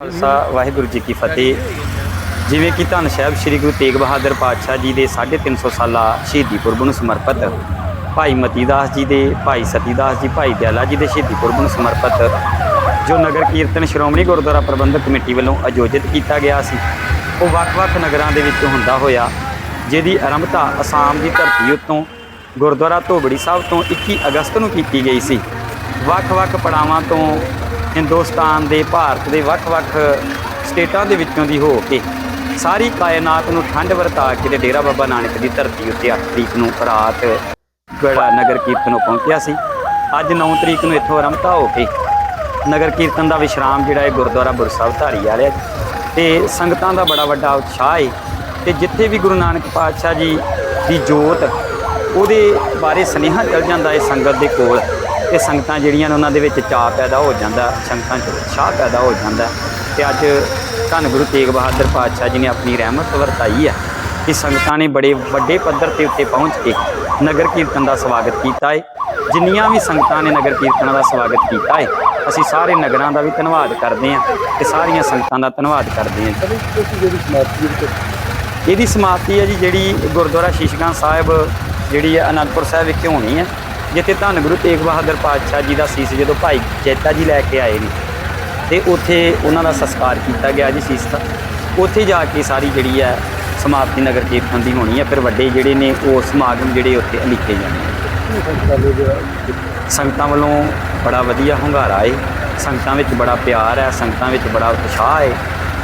ਖਾਲਸਾ, ਵਾਹਿਗੁਰੂ ਜੀ ਕੀ ਫਤਿਹ। ਜਿਵੇਂ ਕਿ ਧੰਨ ਸਾਹਿਬ ਸ੍ਰੀ ਗੁਰੂ ਤੇਗ ਬਹਾਦਰ ਪਾਤਸ਼ਾਹ ਜੀ ਦੇ 350 ਸਾਲਾ ਸ਼ਹੀਦੀ ਪੁਰਬ ਨੂੰ ਸਮਰਪਿਤ, ਭਾਈ ਮਤੀਦਾਸ ਜੀ ਦੇ, ਭਾਈ ਸਤੀਦਾਸ ਜੀ, ਭਾਈ ਦਿਆਲਾ ਜੀ ਦੇ ਸ਼ਹੀਦੀ ਪੁਰਬ ਨੂੰ ਸਮਰਪਿਤ, ਜੋ ਨਗਰ ਕੀਰਤਨ ਸ਼੍ਰੋਮਣੀ ਗੁਰਦੁਆਰਾ ਪ੍ਰਬੰਧਕ ਕਮੇਟੀ ਵੱਲੋਂ ਆਯੋਜਿਤ ਕੀਤਾ ਗਿਆ ਸੀ। ਉਹ ਵੱਖ-ਵੱਖ ਨਗਰਾਂ ਦੇ ਵਿੱਚ ਹੁੰਦਾ ਹੋਇਆ, ਜਿਹਦੀ ਆਰੰਭਤਾ ਅਸਾਮ ਦੀ ਧਰਤੀ ਉੱਤੋਂ ਗੁਰਦੁਆਰਾ ਧੋਬੜੀ ਸਾਹਿਬ ਤੋਂ 21 ਅਗਸਤ ਨੂੰ ਕੀਤੀ ਗਈ ਸੀ। ਵੱਖ-ਵੱਖ ਪੜਾਵਾਂ ਤੋਂ ਹਿੰਦੁਸਤਾਨ ਦੇ, ਭਾਰਤ ਦੇ ਵੱਖ-ਵੱਖ ਸਟੇਟਾਂ ਦੇ ਵਿੱਚੋਂ ਦੀ ਹੋ ਕੇ ਸਾਰੀ ਕਾਇਨਾਤ ਨੂੰ ਠੰਡ ਵਰਤਾ ਕੇ ਤੇ ਡੇਰਾ ਬਾਬਾ ਨਾਨਕ ਦੀ ਧਰਤੀ ਉੱਤੇ 8 ਤਰੀਕ ਨੂੰ ਰਾਤ ਗੜਾ ਨਗਰ ਕੀਰਤਨ ਪਹੁੰਚਿਆ ਸੀ। ਅੱਜ 9 ਤਰੀਕ ਨੂੰ ਇੱਥੋਂ ਆਰੰਭਤਾ ਹੋ ਕੇ ਨਗਰ ਕੀਰਤਨ ਦਾ ਵਿਸ਼ਰਾਮ ਜਿਹੜਾ ਹੈ ਗੁਰਦੁਆਰਾ ਬੁਰਸਾਹਿਬ ਧਾਰੀ ਵਾਲਿਆ ਤੇ ਸੰਗਤਾਂ ਦਾ ਬੜਾ ਵੱਡਾ ਉਤਸ਼ਾਹ ਹੈ ਤੇ ਜਿੱਥੇ ਵੀ ਗੁਰੂ ਨਾਨਕ ਪਾਤਸ਼ਾਹ ਜੀ ਦੀ ਜੋਤ ਉਹਦੇ ਬਾਰੇ ਸੁਨੇਹਾ ਚੱਲ ਜਾਂਦਾ ਹੈ ਸੰਗਤ ਦੇ ਕੋਲ। ਤੇ ਸੰਗਤਾਂ ਜਿਹੜੀਆਂ ਨੇ ਉਹਨਾਂ ਦੇ ਵਿੱਚ ਚਾਅ ਪੈਦਾ ਹੋ ਜਾਂਦਾ ਸੰਗਤਾਂ 'ਚ ਉਤਸ਼ਾਹ ਪੈਦਾ ਹੋ ਜਾਂਦਾ ਤੇ ਅੱਜ ਧੰਨ ਗੁਰੂ ਤੇਗ ਬਹਾਦਰ ਪਾਤਸ਼ਾਹ ਜੀ ਨੇ ਆਪਣੀ ਰਹਿਮਤ ਵਰਤਾਈ ਹੈ ਕਿ ਸੰਗਤਾਂ ਨੇ ਬੜੇ ਵੱਡੇ ਪੱਧਰ ਤੇ ਉੱਤੇ ਪਹੁੰਚ ਕੇ ਨਗਰ ਕੀਰਤਨ ਦਾ ਸਵਾਗਤ ਕੀਤਾ ਹੈ ਜਿੰਨੀਆਂ ਵੀ ਸੰਗਤਾਂ ਨੇ ਨਗਰ ਕੀਰਤਨਾਂ ਦਾ ਸਵਾਗਤ ਕੀਤਾ ਹੈ ਅਸੀਂ ਸਾਰੇ ਨਗਰਾਂ ਦਾ ਵੀ ਧੰਨਵਾਦ ਕਰਦੇ ਹਾਂ ਤੇ ਸਾਰੀਆਂ ਸੰਗਤਾਂ ਦਾ ਧੰਨਵਾਦ ਕਰਦੇ ਹਾਂ ਇਹਦੀ ਸਮਾਪਤੀ ਹੈ ਜੀ ਜਿਹੜੀ ਗੁਰਦੁਆਰਾ ਸ਼ੀਸ਼ਗੰਜ ਸਾਹਿਬ ਜਿਹੜੀ ਹੈ ਅਨੰਦਪੁਰ ਸਾਹਿਬ ਵਿਖੇ ਹੋਣੀ ਹੈ। ਜਿੱਥੇ ਧੰਨ ਗੁਰੂ ਤੇਗ ਬਹਾਦਰ ਪਾਤਸ਼ਾਹ ਜੀ ਦਾ ਸੀਸ ਜਦੋਂ ਭਾਈ ਚੇਤਾ ਜੀ ਲੈ ਕੇ ਆਏ ਨੇ ਤੇ ਉੱਥੇ ਉਹਨਾਂ ਦਾ ਸੰਸਕਾਰ ਕੀਤਾ ਗਿਆ ਜੀ ਸੀਸ ਦਾ। ਉੱਥੇ ਜਾ ਕੇ ਸਾਰੀ ਜਿਹੜੀ ਹੈ ਸਮਾਪਤੀ ਨਗਰ ਕੀਰਤਨ ਦੀ ਹੋਣੀ ਹੈ, ਫਿਰ ਵੱਡੇ ਜਿਹੜੇ ਨੇ ਉਹ ਸਮਾਗਮ ਜਿਹੜੇ ਉੱਥੇ ਲਿਖੇ ਜਾਣੇ ਸੰਗਤਾਂ ਵੱਲੋਂ ਬੜਾ ਵਧੀਆ ਹੁੰਗਾਰਾ ਹੈ ਸੰਗਤਾਂ ਵਿੱਚ ਬੜਾ ਪਿਆਰ ਹੈ, ਸੰਗਤਾਂ ਵਿੱਚ ਬੜਾ ਉਤਸ਼ਾਹ ਹੈ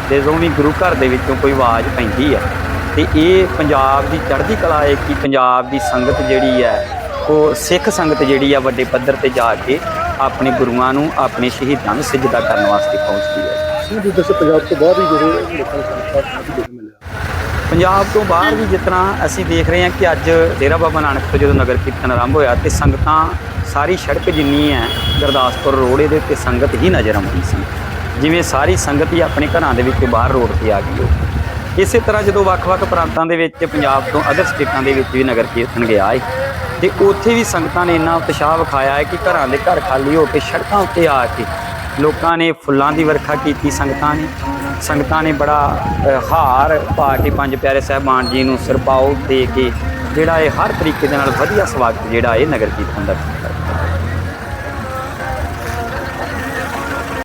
ਤੇ ਜਦੋਂ ਵੀ ਗੁਰੂ ਘਰ ਦੇ ਵਿੱਚੋਂ ਕੋਈ ਆਵਾਜ਼ ਪੈਂਦੀ ਹੈ। ਤੇ ਇਹ ਪੰਜਾਬ ਦੀ ਚੜ੍ਹਦੀ ਕਲਾ ਹੈ ਕਿ ਪੰਜਾਬ ਦੀ ਸੰਗਤ ਜਿਹੜੀ ਹੈ ਉਹ ਸਿੱਖ ਸੰਗਤ ਜਿਹੜੀ ਆ ਵੱਡੇ ਪੱਧਰ ਤੇ ਜਾ ਕੇ ਆਪਣੇ ਗੁਰੂਆਂ ਨੂੰ ਆਪਣੇ ਸ਼ਹੀਦਾਂ ਨੂੰ ਸਿਜਦਾ ਕਰਨ ਵਾਸਤੇ ਪਹੁੰਚਦੀ ਹੈ। ਸਿੰਘ ਜੀ ਦੱਸੇ ਪੰਜਾਬ ਤੋਂ ਬਾਹਰ ਹੀ ਜਿਹੜੇ ਲੋਕਾਂ ਨੂੰ ਸੰਸਕਾਰ ਕਾਫੀ ਦੇਖਣ ਮਿਲਿਆ। ਪੰਜਾਬ ਤੋਂ ਬਾਹਰ ਵੀ ਜਿਸ ਤਰ੍ਹਾਂ ਅਸੀਂ ਦੇਖ ਰਹੇ ਹਾਂ ਕਿ ਅੱਜ ਡੇਰਾ ਬਾਬਾ ਨਾਨਕ ਤੋਂ ਜਦੋਂ ਨਗਰ ਕੀਰਤਨ ਆਰੰਭ ਹੋਇਆ ਤੇ ਸੰਗਤਾਂ ਸਾਰੀ ਸੜਕ ਜਿੰਨੀ ਹੈ ਗੁਰਦਾਸਪੁਰ ਰੋਡ ਇਹਦੇ ਉੱਤੇ ਸੰਗਤ ਹੀ ਨਜ਼ਰ ਆਉਂਦੀ ਸੀ। ਜਿਵੇਂ ਸਾਰੀ ਸੰਗਤ ਹੀ ਆਪਣੇ ਘਰਾਂ ਦੇ ਵਿੱਚ ਬਾਹਰ ਰੋਡ ਤੇ ਆ ਗਈ ਹੋ। ਇਸੇ ਤਰ੍ਹਾਂ ਜਦੋਂ ਵੱਖ-ਵੱਖ ਪ੍ਰਾਂਤਾਂ ਦੇ ਵਿੱਚ ਪੰਜਾਬ ਤੋਂ ਅਦਰ ਸਟੇਟਾਂ ਦੇ ਵਿੱਚ ਵੀ ਨਗਰ ਕੀਰਤਨ ਗਿਆ ਹੈ ਤੇ ਉੱਥੇ ਵੀ ਸੰਗਤਾਂ ਨੇ ਇੰਨਾ ਉਤਸ਼ਾਹ ਵਿਖਾਇਆ ਹੈ ਕਿ ਘਰਾਂ ਦੇ ਘਰ ਖਾਲੀ ਹੋ ਕੇ ਸੜਕਾਂ ਉੱਤੇ ਆ ਕੇ ਲੋਕਾਂ ਨੇ ਫੁੱਲਾਂ ਦੀ ਵਰਖਾ ਕੀਤੀ, ਸੰਗਤਾਂ ਨੇ ਸੰਗਤਾਂ ਨੇ ਬੜਾ ਹਾਰ ਪਾ ਕੇ ਪੰਜ ਪਿਆਰੇ ਸਾਹਿਬਾਨ ਜੀ ਨੂੰ ਸਿਰਪਾਓ ਦੇ ਕੇ ਜਿਹੜਾ ਇਹ ਹਰ ਤਰੀਕੇ ਦੇ ਨਾਲ ਵਧੀਆ ਸਵਾਗਤ ਜਿਹੜਾ ਇਹ ਨਗਰ ਕੀਰਤਨ ਦਾ।